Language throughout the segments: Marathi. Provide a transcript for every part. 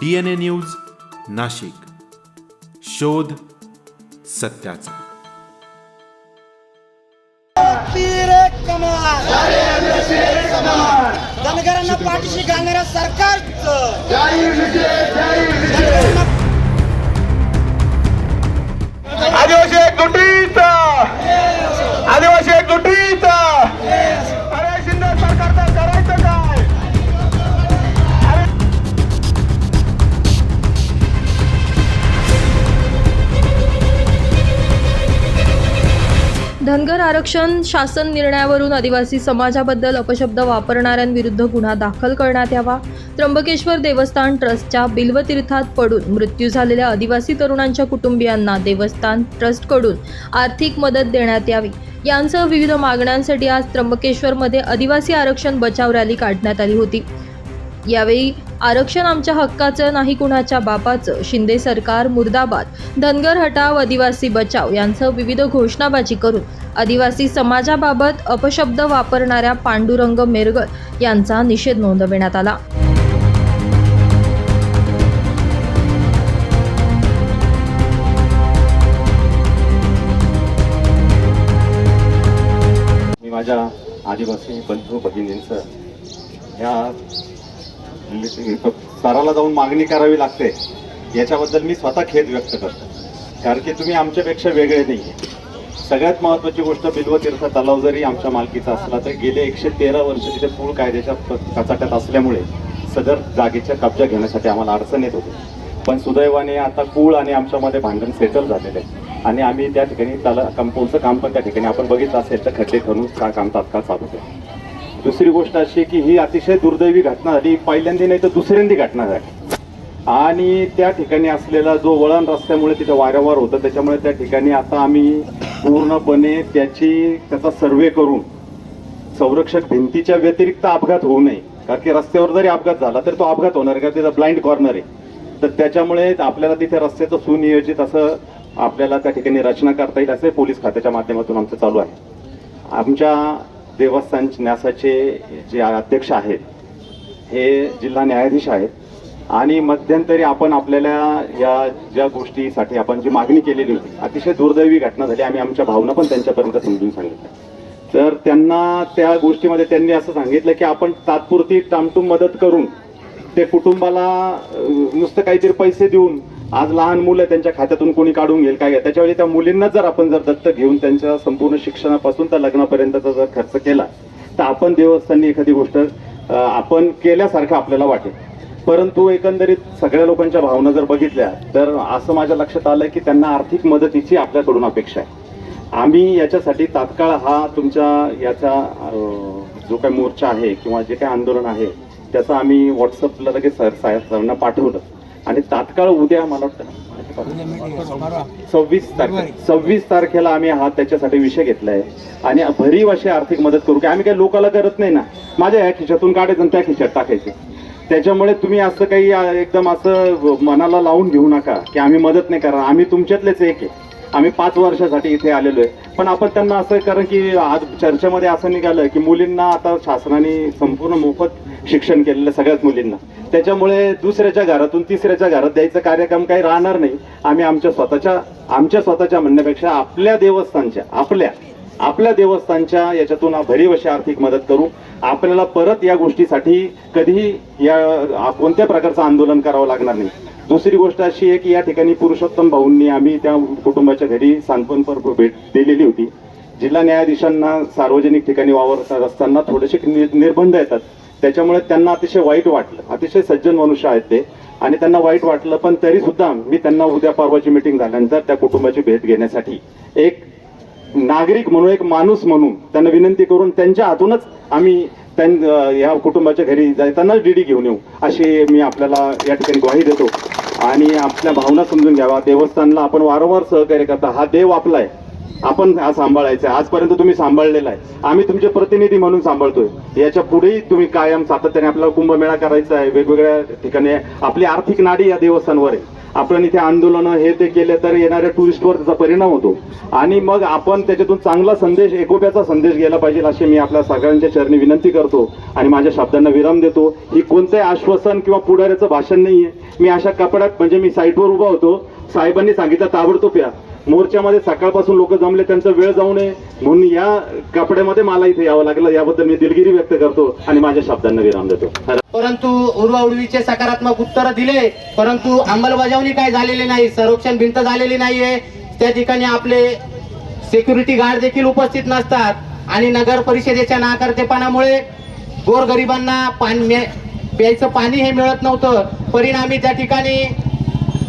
D N A news Nashik. शोध सत्याचा. धनगरांना पाठीशी घालणाऱ्या सरकारचं. धनगर आरक्षण शासन निर्णयावरून आदिवासी समाजाबद्दल अपशब्द वापरणाऱ्यांविरुद्ध गुन्हा दाखल करण्यात यावा. त्र्यंबकेश्वर देवस्थान ट्रस्टच्या बिल्वतीर्थात पडून मृत्यू झालेल्या आदिवासी तरुणांच्या कुटुंबियांना देवस्थान ट्रस्टकडून आर्थिक मदत देण्यात यावी. यांसह विविध मागण्यांसाठी आज त्र्यंबकेश्वरमध्ये आदिवासी आरक्षण बचाव रॅली काढण्यात आली होती. यावेळी आरक्षण आमच्या हक्काचं नाही कुणाच्या बापाचं. शिंदे सरकार मुर्दाबाद धनगर हटाव आदिवासी बचाव यांसह विविध घोषणाबाजी करून आदिवासी समाजाबाबत अपशब्द वापरणाऱ्या पांडुरंग मेरगर यांचा निषेध नोंदविण्यात आला. मी माझ्या आदिवासी बंधू भगिनींचं ह्या स्तराला जाऊन मागणी करावी लागते. याच्याबद्दल मी स्वतः खेद व्यक्त करतो. कारण की तुम्ही आमच्यापेक्षा वेगळे नाही सगळ्यात महत्त्वाची गोष्ट बिल्वतीर्थ तलाव जरी आमच्या मालकीचा असला तर गेले एकशे तेरा वर्ष तिथे पूल कायद्याच्या कचाट्यात असल्यामुळे सदर जागेच्या कब्जा घेण्यासाठी आम्हाला अडचण येत होती. पण सुदैवाने आता कुळ आणि आमच्यामध्ये भांडण सेटल झालेलं आहे. आणि आम्ही त्या ठिकाणी त्याला कंपाऊंडचं काम पण त्या ठिकाणी आपण बघितलं असेल तर खड्डे खणून का काम तात्काळ चालू आहे दुसरी गोष्ट अशी आहे की ही अतिशय दुर्दैवी घटना झाली. पहिल्यांदा नाही तर दुसऱ्यांदी घटना झाली. आणि त्या ठिकाणी असलेला जो वळण रस्त्यामुळे तिथे वारंवार होतं त्याच्यामुळे त्या ठिकाणी आता आम्ही पूर्णपणे त्याची त्याचा सर्वे करून संरक्षक भिंतीच्या व्यतिरिक्त अपघात होऊ नये. कारण की रस्त्यावर जरी अपघात झाला तर तो अपघात होणार कारण त्याचा ब्लाइंड कॉर्नर आहे. तर त्याच्यामुळे आपल्याला तिथे रस्त्याचं सुनियोजित असं आपल्याला त्या ठिकाणी रचना करता येईल असे पोलीस खात्याच्या माध्यमातून आमचं चालू आहे. आमच्या देवस्थान न्यासाचे जे अध्यक्ष आहेत हे जिल्हा न्यायाधीश आहेत. आणि मध्यंतरी आपण आपल्याला या ज्या गोष्टीसाठी आपण जी मागणी केलेली होती अतिशय दुर्दैवी घटना झाली आम्ही आमच्या भावना पण त्यांच्यापर्यंत समजून सांगितल्या. तर त्यांना त्या गोष्टीमध्ये त्यांनी असं सांगितलं की आपण तात्पुरती टामटूम मदत करून ते कुटुंबाला नुसतं काहीतरी पैसे देऊन आज लहान मुलं त्यांच्या खात्यातून कोणी काढून घेईल काय त्याच्यावेळी त्या मुलींना जर आपण जर दत्त घेऊन त्यांच्या संपूर्ण शिक्षणापासून त्या लग्नापर्यंतचा जर खर्च केला तर आपण देवस्थानी एखादी गोष्ट आपण केल्यासारखं आपल्याला वाटेल. परंतु एकंदरीत सगळ्या लोकांच्या भावना जर बघितल्या तर असं माझ्या लक्षात आलं की त्यांना आर्थिक मदतीची आपल्याकडून अपेक्षा आहे. आम्ही याच्यासाठी तात्काळ हा तुमच्या याचा जो काही मोर्चा आहे किंवा जे काही आंदोलन आहे त्याचं आम्ही व्हॉट्सअपला लगेच सर साहेब सरांना पाठवलं. आणि तात्काळ उद्या मला वाटतं सव्वीस तारखे सव्वीस तारखेला आम्ही हा त्याच्यासाठी विषय घेतलाय. आणि भरीव अशी आर्थिक मदत करू की आम्ही काही लोकाला करत नाही ना. माझ्या ह्या खिशातून काढायचं आणि त्या खिशात टाकायचे. त्याच्यामुळे तुम्ही असं काही एकदम असं मनाला लावून घेऊ नका की आम्ही मदत नाही करा आम्ही तुमच्यातलेच एक आहे. आम्ही पाच वर्षासाठी इथे आलेलो आहे. पण आपण त्यांना असं कारण की आज चर्चेमध्ये असं निघालं की मुलींना आता शासनाने संपूर्ण मोफत शिक्षण केलेलं सगळ्याच मुलींना. त्याच्यामुळे दुसऱ्याच्या घरातून तिसऱ्याच्या घरात द्यायचं कार्यक्रम काही राहणार नाही. आम्ही आमच्या स्वतःच्या आमच्या स्वतःच्या म्हणण्यापेक्षा आपल्या देवस्थानच्या आपल्या आपल्या देवस्थानच्या याच्यातून भरीव अशी आर्थिक मदत करू. आपल्याला परत या गोष्टीसाठी कधीही या कोणत्या प्रकारचं आंदोलन करावं लागणार नाही. दुसरी गोष्ट अशी आहे की या ठिकाणी पुरुषोत्तम भाऊंनी आम्ही त्या कुटुंबाच्या घरी सांत्वनपर भेट दिलेली होती. जिल्हा न्यायाधीशांना सार्वजनिक ठिकाणी वावरत असताना थोडेसे नि- निर्बंध येतात. त्याच्यामुळे त्यांना अतिशय वाईट वाटलं. अतिशय सज्जन मनुष्य आहेत ते. आणि त्यांना वाईट वाटलं पण तरी सुद्धा मी त्यांना उद्या परवाची मिटिंग झाल्यानंतर त्या कुटुंबाची भेट घेण्यासाठी एक नागरिक म्हणून एक माणूस म्हणून त्यांना विनंती करून त्यांच्या हातूनच आम्ही त्यां या कुटुंबाच्या घरी जातानाच डीडी घेऊन येऊ अशी मी आपल्याला या ठिकाणी ग्वाही देतो. आणि आपल्या भावना समजून घ्यावा. देवस्थानला आपण वारंवार सहकार्य करता. हा देव आपला आहे आपण हा सांभाळायचा आहे. आजपर्यंत तुम्ही सांभाळलेला आहे. आम्ही तुमचे प्रतिनिधी म्हणून सांभाळतोय. याच्या पुढेही तुम्ही कायम सातत्याने आपल्याला कुंभमेळा करायचा आहे. वेगवेगळ्या ठिकाणी आपली आर्थिक नाडी या देवस्थानवर आहे. आपण इथे आंदोलनं हे ते केले तर येणाऱ्या टुरिस्टवर त्याचा परिणाम होतो. आणि मग आपण त्याच्यातून चांगला संदेश एकोप्याचा संदेश गेला पाहिजे अशी मी आपल्या सगळ्यांच्या चरणी विनंती करतो आणि माझ्या शब्दांना विराम देतो. ही कोणतंही आश्वासन किंवा पुढाऱ्याचं भाषण नाहीये. मी अशा कपड्यात म्हणजे मी साईटवर उभा होतो. साहेबांनी सांगितलं ताबडतोब या. मोर्चामध्ये सकाळपासून लोक जमले त्यांचा वेळ जाऊ नये म्हणून या कपड्यामध्ये मला इथे यावं लागलं. याबद्दल मी दिलगिरी व्यक्त करतो आणि माझ्या शब्दांना विराम देतो. परंतु उडवाउडवीचे सकारात्मक उत्तर दिले परंतु अंमलबजावणी काय झालेली नाही संरक्षण भिंत झालेली नाहीये. त्या ठिकाणी आपले सिक्युरिटी गार्ड देखील उपस्थित नसतात आणि नगर परिषदेच्या नाकर्तेपणामुळे गोरगरिबांना पाणी प्यायचं पाणी हे मिळत नव्हतं. परिणामी त्या ठिकाणी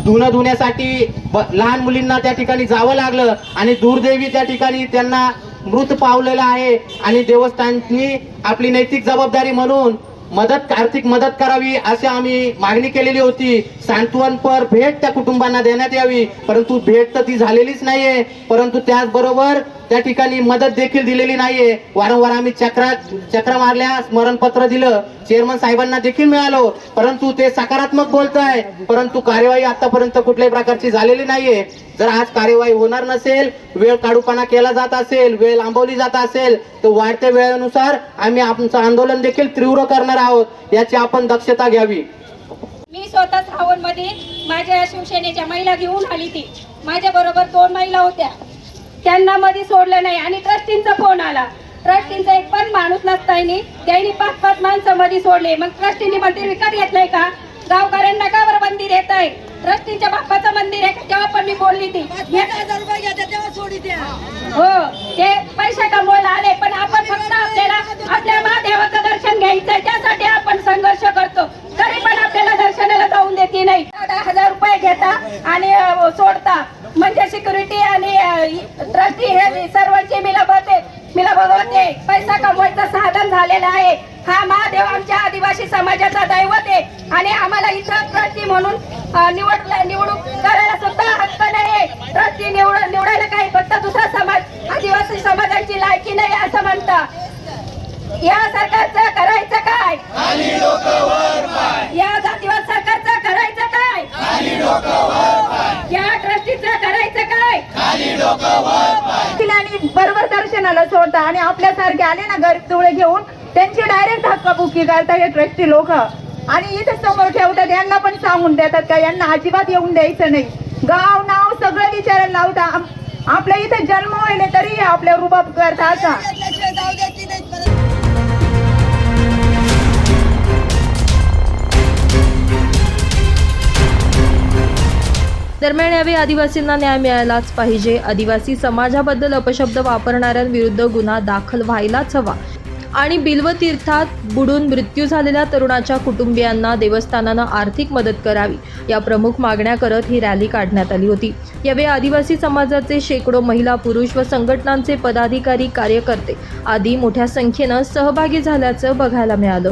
धुणं धुण्यासाठी ब- लहान मुलींना त्या ठिकाणी जावं लागलं आणि दुर्दैवी त्या ठिकाणी त्यांना मृत पावलेला आहे आणि देवस्थाननी आपली नैतिक जबाबदारी म्हणून मदत आर्थिक मदत करावी अशी आम्ही मागणी केलेली होती. सांत्वनपर भेट त्या कुटुंबांना देण्यात यावी. परंतु भेट तर ती झालेलीच नाहीये. परंतु त्याचबरोबर त्या ठिकाणी मदत देखील दिलेली नाहीये. वारंवार आम्ही चक्रा चक्र मारल्या स्मरणपत्र दिलं. चेअरमन साहेबांना देखील मिळालो. परंतु ते सकारात्मक बोलत आहे परंतु कार्यवाही आतापर्यंत कुठल्याही प्रकारची झालेली नाहीये. जर आज कार्यवाही होणार नसेल वेळ काढूपणा केला जात असेल वेळ लांबवली जात असेल तर वाढत्या वेळेनुसार आम्ही आमचं आंदोलन देखील तीव्र करणार आहोत. याची आपण दक्षता घ्यावी. मी स्वतः श्रावणमध्ये माझ्या शिवसेनेच्या महिला घेऊन आली ती माझ्या बरोबर दोन महिला होत्या. त्यांना मध्ये सोडलं नाही. आणि ट्रस्टींचा फोन आला. ट्रस्टींचा एक पण माणूस नसतायनी त्यांनी पाच पाच माणसं मध्ये सोडले. मग ट्रस्टींनी मंदिर विकत घेतलंय का? गावकऱ्यांना का बरं मंदिर येत आहे ट्रस्टींच्या बाप्पाचं मंदिर आहे तेव्हा पण मी बोलली ती. हो ते पैसा कमवायला आले पण आपण फक्त आपल्याला आपल्या महादेवाचं दर्शन घ्यायचंय. त्यासाठी आपण संघर्ष करतो. तरी पण आपल्याला दर्शनाला जाऊन देते नाही. दहा हजार रुपये घेता आणि सोडता म्हणजे सिक्युरिटी आणि ट्रस्टी हे सर्वांचे मिलाबते मिलाबत पैसा कमवायचं साधन झालेलं आहे. हा महादेव आमच्या आदिवासी समाजाचा दैवत आहे. आणि आम्हाला इथं ट्रस्टी म्हणून निवड निवडणूक करायला सुद्धा हक्क नाही ट्रस्टी निवड निवडायला काही फक्त दुसरा समाज आदिवासी समाजाची लायकी नाही असं म्हणता या सरकारचं करायचं काय? या जातीवाद सरकारचं करायचं काय? या ट्रस्टीचं करायचं काय? बरोबर दर्शनाला सोडता आणि आपल्यासारखे आले ना गरीब तुळे घेऊन त्यांची डायरेक्ट हक्काबुक्की करता हे ट्रस्टी लोक. आणि इथे समोर ठेवतात यांना पण सांगून देतात का यांना अजिबात येऊन द्यायचं नाही. गाव नाव सगळं विचारायला लावता आपल्या इथे जन्म होईल तरी आपल्या रुबाब करता दरम्यान यावेळी आदिवासींना न्याय मिळालाच पाहिजे. आदिवासी समाजाबद्दल अपशब्द वापरणाऱ्यांविरुद्ध गुन्हा दाखल व्हायलाच हवा. आणि बिल्व तीर्थात बुडून मृत्यू झालेल्या तरुणाच्या कुटुंबियांना देवस्थानानं आर्थिक मदत करावी या प्रमुख मागण्या करत ही रॅली काढण्यात आली होती. यावेळी आदिवासी समाजाचे शेकडो महिला पुरुष व संघटनांचे पदाधिकारी कार्यकर्ते आदी मोठ्या संख्येनं सहभागी झाल्याचं बघायला मिळालं.